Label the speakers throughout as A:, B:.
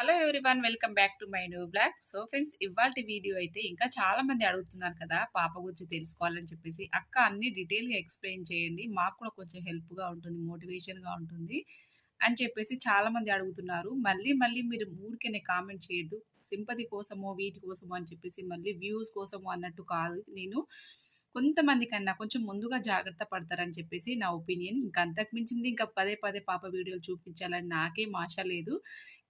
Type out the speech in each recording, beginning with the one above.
A: Hello everyone welcome back to my new blog so friends ఇవాళ video అయితే ఇంకా చాలా మంది అడుగుతున్నారు కదా పాప గురించి తెలుసుకోవాలని చెప్పేసి. అక్క అన్ని డీటెయిల్గా ఎక్స్ప్లెయిన్ చేయండి. మాకు కూడా కొంచెం హెల్ప్గా ఉంటుంది మోటివేషన్గా ఉంటుంది అని చెప్పేసి చాలా మంది అడుగుతున్నారు. మళ్ళీ మళ్ళీ మీరు ఊరికేనే కామెంట్ చేయొద్దు. సింపతి కోసమో వీటి కోసమో అని చెప్పేసి మళ్ళీ వ్యూస్ కోసమో అన్నట్టు కాదు. నేను కొంతమంది కన్నా కొంచెం ముందుగా జాగ్రత్త పడతారని చెప్పేసి నా ఒపీనియన్. ఇంకా అంతకు మించింది ఇంకా పదే పదే పాప వీడియోలు చూపించాలని నాకేం ఆశ లేదు.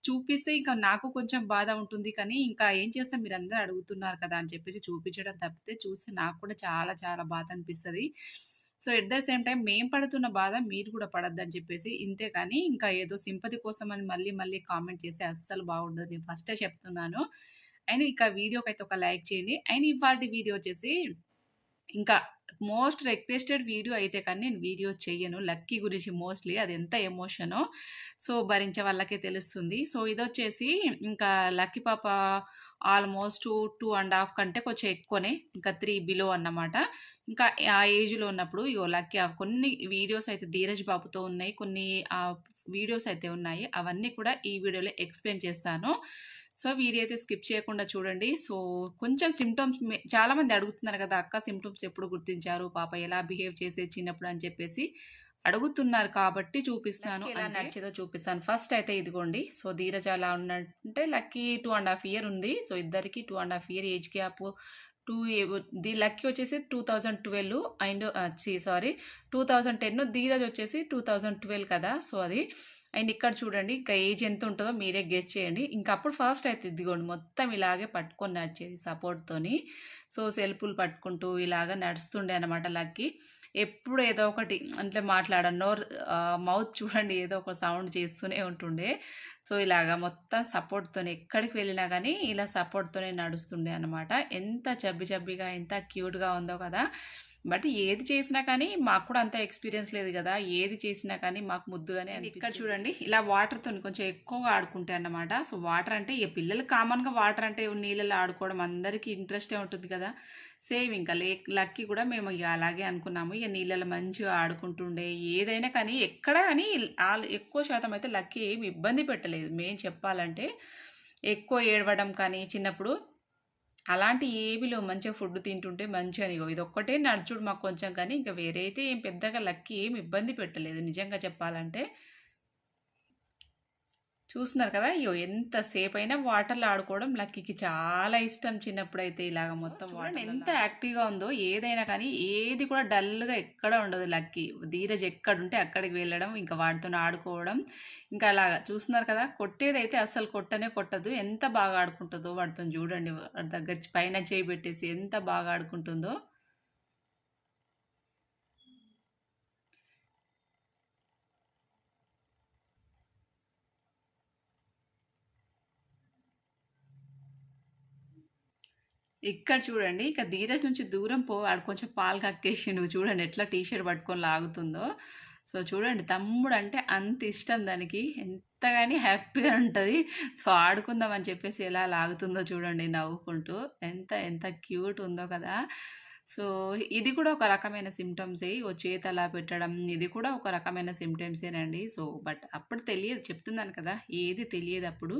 A: చూపిస్తే ఇంకా నాకు కొంచెం బాధ ఉంటుంది. కానీ ఇంకా ఏం చేస్తాం? మీరు అందరూ అడుగుతున్నారు కదా అని చెప్పేసి చూపించడం తప్పితే చూస్తే నాకు కూడా చాలా చాలా బాధ అనిపిస్తుంది. So at the same time మేము పడుతున్న బాధ మీరు కూడా పడద్దని చెప్పేసి ఇంతే కానీ ఇంకా ఏదో సింపతి కోసం అని మళ్ళీ మళ్ళీ కామెంట్ చేస్తే అస్సలు బాగుండదు. నేను ఫస్టే చెప్తున్నాను. అండ్ ఇంకా వీడియోకి అయితే ఒక లైక్ చేయండి. అండ్ ఇవాళ వీడియో వచ్చేసి ఇంకా మోస్ట్ రిక్వెస్టెడ్ వీడియో అయితే కానీ నేను వీడియో చెయ్యను. లక్కీ గురించి మోస్ట్లీ అది ఎంత ఎమోషనో సో భరించే వాళ్ళకే తెలుస్తుంది. సో ఇది వచ్చేసి ఇంకా లక్కీ పాప ఆల్మోస్ట్ టూ అండ్ హాఫ్ కంటే కొంచెం ఎక్కువనే ఇంకా త్రీ బిలో అన్నమాట. ఇంకా ఆ ఏజ్లో ఉన్నప్పుడు ఇగో లక్కీ కొన్ని వీడియోస్ అయితే ధీరజ్ బాబుతో ఉన్నాయి కొన్ని వీడియోస్ అయితే ఉన్నాయి. అవన్నీ కూడా ఈ వీడియోలో ఎక్స్ప్లెయిన్ చేస్తాను. సో వీడియో అయితే స్కిప్ చేయకుండా చూడండి. సో కొంచెం సిమ్టమ్స్ చాలామంది అడుగుతున్నారు కదా అక్క సిమ్టమ్స్ ఎప్పుడు గుర్తించారు? పాప ఎలా బిహేవ్ చేసే చిన్నప్పుడు అని చెప్పేసి అడుగుతున్నారు కాబట్టి చూపిస్తాను ఎలా నచ్చేదో చూపిస్తాను. ఫస్ట్ అయితే ఇదిగోండి. సో ధీరజ అలా ఉన్నట్టే Lucky two and half year ఉంది. సో ఇద్దరికి two and half year age gap to the Lucky వచ్చేసి two thousand twelve and sorry two thousand ten Dheeraj వచ్చేసి టూ థౌజండ్ ట్వెల్వ్ కదా సో అది. అండ్ ఇక్కడ చూడండి ఇంకా ఏజ్ ఎంత ఉంటుందో మీరే గెస్ చేయండి. ఇంకా అప్పుడు ఫాస్ట్ అయితే ఇదిగోండి మొత్తం ఇలాగే పట్టుకొని నడిచేది సపోర్ట్తోని సో సెల్పులు పట్టుకుంటూ ఇలాగ నడుస్తుండే అనమాట లక్కీ. ఎప్పుడు ఏదో ఒకటి అంటే మాట్లాడ నోర్ మౌత్ చూడండి ఏదో ఒక సౌండ్ చేస్తూనే ఉంటుండే. సో ఇలాగా మొత్తం సపోర్ట్తో ఎక్కడికి వెళ్ళినా కానీ ఇలా సపోర్ట్తోనే నడుస్తుండే అనమాట ఎంత చబ్బి చబ్బిగా ఎంత క్యూట్గా ఉందో కదా! బట్ ఏది చేసినా కానీ మాకు కూడా అంత ఎక్స్పీరియన్స్ లేదు కదా! ఏది చేసినా కానీ మాకు ముద్దుగానే ఇక్కడ చూడండి ఇలా వాటర్తో కొంచెం ఎక్కువగా ఆడుకుంటే అన్నమాట. సో వాటర్ అంటే ఈ పిల్లలు కామన్గా వాటర్ అంటే నీళ్ళలో ఆడుకోవడం అందరికీ ఇంట్రెస్టే ఉంటుంది కదా! సేమ్ ఇంకా లే లక్కీ కూడా మేము ఇక అలాగే అనుకున్నాము. ఇక నీళ్ళలో మంచిగా ఆడుకుంటుండే ఏదైనా కానీ ఎక్కడ కానీ ఎక్కువ శాతం అయితే లక్కీ ఏమి ఇబ్బంది పెట్టలేదు. మేము చెప్పాలంటే ఎక్కువ ఏడవడం కానీ చిన్నప్పుడు అలాంటి ఏవిలో మంచిగా ఫుడ్ తింటుంటే మంచిగా ఇది ఒక్కటే నడుచుడు మాకు కొంచెం కానీ ఇంకా వేరే అయితే ఏం పెద్దగా లక్కి ఏం ఇబ్బంది పెట్టలేదు. నిజంగా చెప్పాలంటే చూస్తున్నారు కదా? అయ్యో! ఎంతసేపు అయినా వాటర్లో ఆడుకోవడం లక్కీకి చాలా ఇష్టం చిన్నప్పుడు అయితే ఇలాగ మొత్తం వాటర్ ఎంత యాక్టివ్గా ఉందో ఏదైనా కానీ ఏది కూడా డల్గా ఎక్కడ ఉండదు లక్కీ. ధీరజ్ ఎక్కడుంటే అక్కడికి వెళ్ళడం ఇంకా వాటితో ఆడుకోవడం ఇంకా అలాగా. చూస్తున్నారు కదా? కొట్టేదైతే అస్సలు కొట్టనే కొట్టదు. ఎంత బాగా ఆడుకుంటుందో వాటితో చూడండి. దగ్గర పైన చేయి పెట్టేసి ఎంత బాగా ఆడుకుంటుందో. ఇక్కడ చూడండి ఇక ధీరజ్ నుంచి దూరం పో ఆడు కొంచెం పాలు కక్కేసిండు చూడండి ఎట్లా టీషర్ట్ పట్టుకొని లాగుతుందో. సో చూడండి తమ్ముడు అంటే అంత ఇష్టం దానికి ఎంతగాని హ్యాపీగా ఉంటుంది. సో ఆడుకుందాం అని చెప్పేసి ఎలా లాగుతుందో చూడండి నవ్వుకుంటూ ఎంత ఎంత క్యూట్ ఉందో కదా. సో ఇది కూడా ఒక రకమైన సిమ్టమ్సే ఓ చేతి అలా పెట్టడం ఇది కూడా ఒక రకమైన సిమ్టమ్సేనండి సో బట్ అప్పుడు తెలియదు చెప్తున్నాను కదా ఏది తెలియదు అప్పుడు.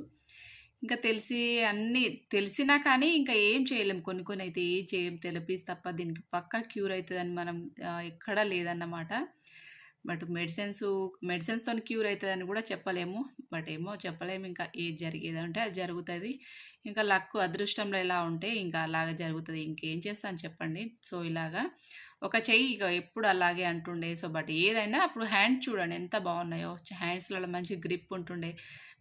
A: ఇంకా తెలిసి అన్నీ తెలిసినా కానీ ఇంకా ఏం చేయలేం. కొన్ని కొన్ని అయితే ఏం చేయం థెరపీస్ తప్ప దీనికి పక్కా క్యూర్ అవుతుందని మనం ఎక్కడా లేదన్నమాట. బట్ మెడిసిన్స్ మెడిసిన్స్తో క్యూర్ అవుతుందని కూడా చెప్పలేము. బట్ ఏమో చెప్పలేము ఇంకా ఏది జరిగేది అంటే అది జరుగుతుంది. ఇంకా లక్ అదృష్టంలో ఎలా ఉంటే ఇంకా అలాగ జరుగుతుంది. ఇంకేం చేస్తాను చెప్పండి. సో ఇలాగా ఒక చెయ్యి ఇక ఎప్పుడు అలాగే అంటుండే. సో బట్ ఏదైనా అప్పుడు హ్యాండ్ చూడండి ఎంత బాగున్నాయో. హ్యాండ్స్లలో మంచి గ్రిప్ ఉంటుండే.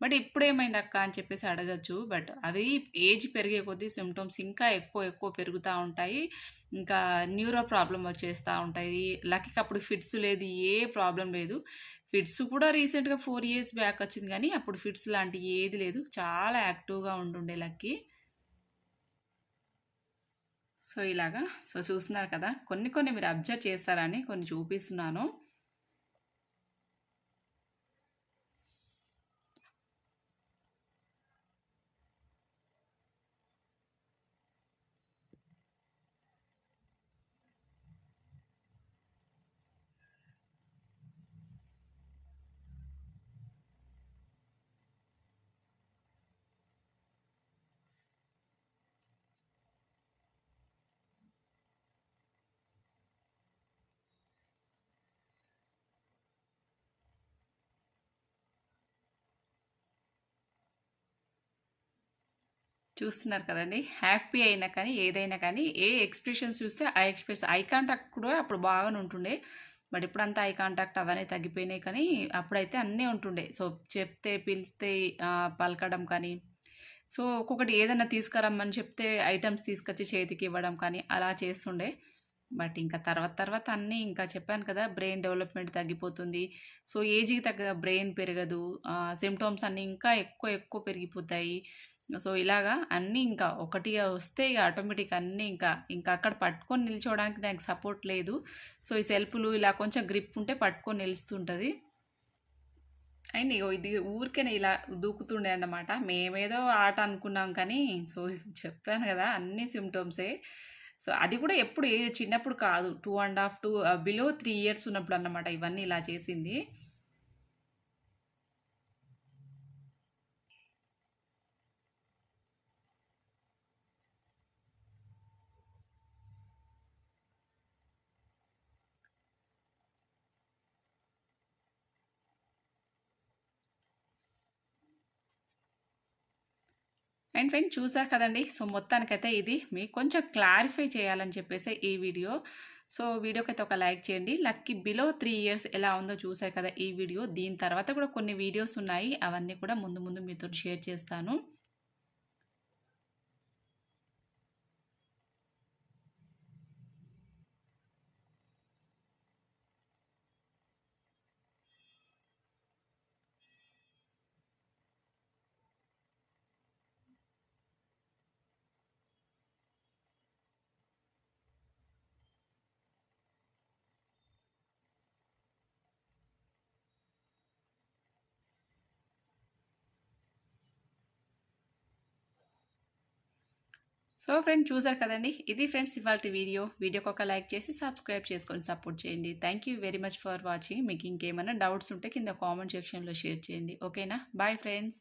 A: బట్ ఇప్పుడు ఏమైంది అక్క అని చెప్పేసి అడగచ్చు. బట్ అవి ఏజ్ పెరిగే కొద్దీ సిమ్టమ్స్ ఇంకా ఎక్కువ ఎక్కువ పెరుగుతూ ఉంటాయి. ఇంకా న్యూరో ప్రాబ్లం వచ్చేస్తూ ఉంటాయి. లక్కీకి అప్పుడు ఫిట్స్ లేదు ఏ ప్రాబ్లం లేదు. ఫిట్స్ కూడా రీసెంట్గా ఫోర్ ఇయర్స్ బ్యాక్ వచ్చింది కానీ అప్పుడు ఫిట్స్ లాంటి ఏది లేదు. చాలా యాక్టివ్గా ఉంటుండే లక్కీ. సో ఇలాగా సో చూస్తున్నారు కదా కొన్ని కొన్ని మీరు అబ్జర్వ్ చేస్తారని కొన్ని చూపిస్తున్నాను. చూస్తున్నారు కదండి హ్యాపీ అయినా కానీ, ఏదైనా కానీ, ఏ ఎక్స్‌ప్రెషన్స్ చూస్తే ఆ ఎక్స్‌ప్రెస్ ఐ కాంటాక్ట్ కూడా అప్పుడు బాగానే ఉంటుండే. బట్ ఇప్పుడంతా ఐ కాంటాక్ట్ అవన్నీ తగ్గిపోయినాయి కానీ, అప్పుడైతే అన్నీ ఉంటుండే. సో, చెప్తే పిలిస్తే పలకడం కానీ, సో, ఒక్కొక్కటి ఏదైనా తీసుకురమ్మని చెప్తే ఐటమ్స్ తీసుకొచ్చి చేతికి ఇవ్వడం కానీ, అలా చేస్తుండే. బట్ ఇంకా తర్వాత తర్వాత అన్నీ ఇంకా చెప్పాను కదా! బ్రెయిన్ డెవలప్‌మెంట్ తగ్గిపోతుంది. సో, ఏజ్‌కి తగ్గ బ్రెయిన్ పెరగదు. సిమ్టమ్స్ అన్నీ ఇంకా ఎక్కువ ఎక్కువ పెరిగిపోతాయి. సో, ఇలాగా అన్నీ ఇంకా ఒకటిగా వస్తే ఇక ఆటోమేటిక్ అన్నీ ఇంకా, ఇంకా అక్కడ పట్టుకొని నిల్చోవడానికి దానికి సపోర్ట్ లేదు. సో, ఈ సెల్ఫ్‌లు ఇలా కొంచెం గ్రిప్ ఉంటే పట్టుకొని నిలుస్తుంటుంది అండ్ ఇగో ఇది ఊరికేనే ఇలా దూకుతుండే అన్నమాట. మేమేదో ఆట అనుకున్నాం కానీ, సో, చెప్పాను కదా! అన్నీ సిమ్టమ్సే సో, అది కూడా ఎప్పుడు ఏజ్ చిన్నప్పుడు కాదు. Two and half to below three years ఉన్నప్పుడు అన్నమాట ఇవన్నీ ఇలా చేసింది. అండ్ ఫ్రెండ్ చూసారు కదండీ! సో, మొత్తానికైతే ఇది మీకు కొంచెం క్లారిఫై చేయాలని చెప్పేసే ఈ వీడియో. సో, వీడియోకైతే ఒక లైక్ చేయండి. లక్కీ బిలో త్రీ ఇయర్స్ ఎలా ఉందో చూసారు కదా! ఈ వీడియో. దీని తర్వాత కూడా కొన్ని వీడియోస్ ఉన్నాయి. అవన్నీ కూడా ముందు ముందు మీతో షేర్ చేస్తాను. సో, ఫ్రెండ్ చూసారు కదండి ఇది ఫ్రెండ్స్ ఇవాళ వీడియో. వీడియోకి ఒక లైక్ చేసి సబ్స్క్రైబ్ చేసుకొని సపోర్ట్ చేయండి. Thank you very much for watching. మీకు ఇంకేమైనా డౌట్స్ ఉంటే కింద కామెంట్ సెక్షన్‌లో షేర్ చేయండి. ఓకేనా? Bye friends.